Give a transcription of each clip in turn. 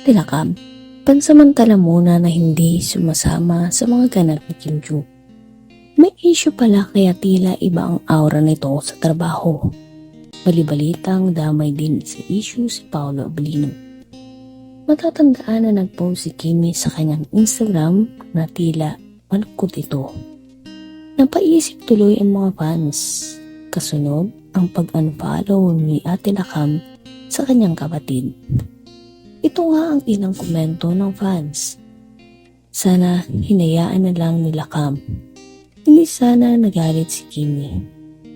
Tilakam, pansamantala muna na hindi sumasama sa mga ganap ni Kim. May issue pala kaya tila iba ang aura nito sa trabaho. Balibalitang damay din sa issue si Paolo Abilino. Matatandaan na nag-post si Kimi sa kanyang Instagram na tila malungkot ito. Napaisip tuloy ang mga fans. Kasunod, ang pag-unfollow ni Ate Lakam sa kanyang kapatid. Ito nga ang ilang komento ng fans. Sana hinayaan na lang ni Lakam. Hindi sana nagalit si Kimi.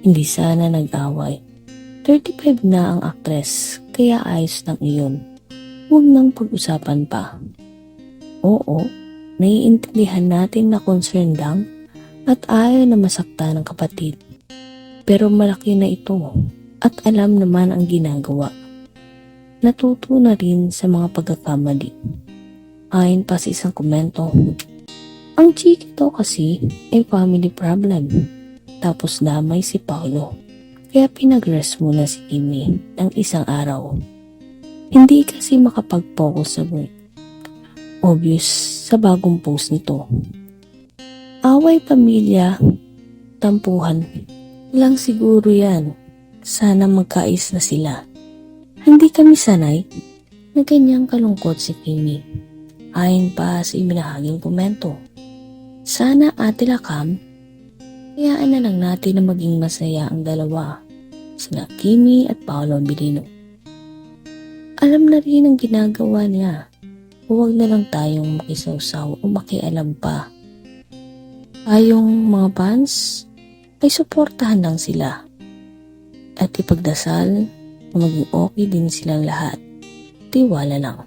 Hindi sana nag-away. 35 na ang aktres, kaya ayos lang iyon. Huwag nang pag-usapan pa. Oo, naiintindihan natin na concern lang at ayaw na masakta ng kapatid. Pero malaki na ito at alam naman ang ginagawa. Natuto na rin sa mga pagkakamali. Ayon pa sa isang komento, ang chiki to kasi ay family problem. Tapos damay si Paolo. Kaya pinag-rest muna si Kimi ng isang araw. Hindi kasi makapag-focus sa work. Obvious sa bagong post nito. Away pamilya, tampuhan. Lang siguro yan. Sana magkais na sila. Kami sanay na ganyang kalungkot si Kimi. Ayon pa sa ibinahaging komento. Sana ate Lakam, hayaan na lang natin na maging masaya ang dalawa, sina Kimi at Paolo Abilino. Alam na rin ang ginagawa niya. Huwag na lang tayong makisawsaw o makialam pa. Tayong mga fans ay suportahan lang sila at ipagdasal na maging okay din silang lahat. Tiwala lang.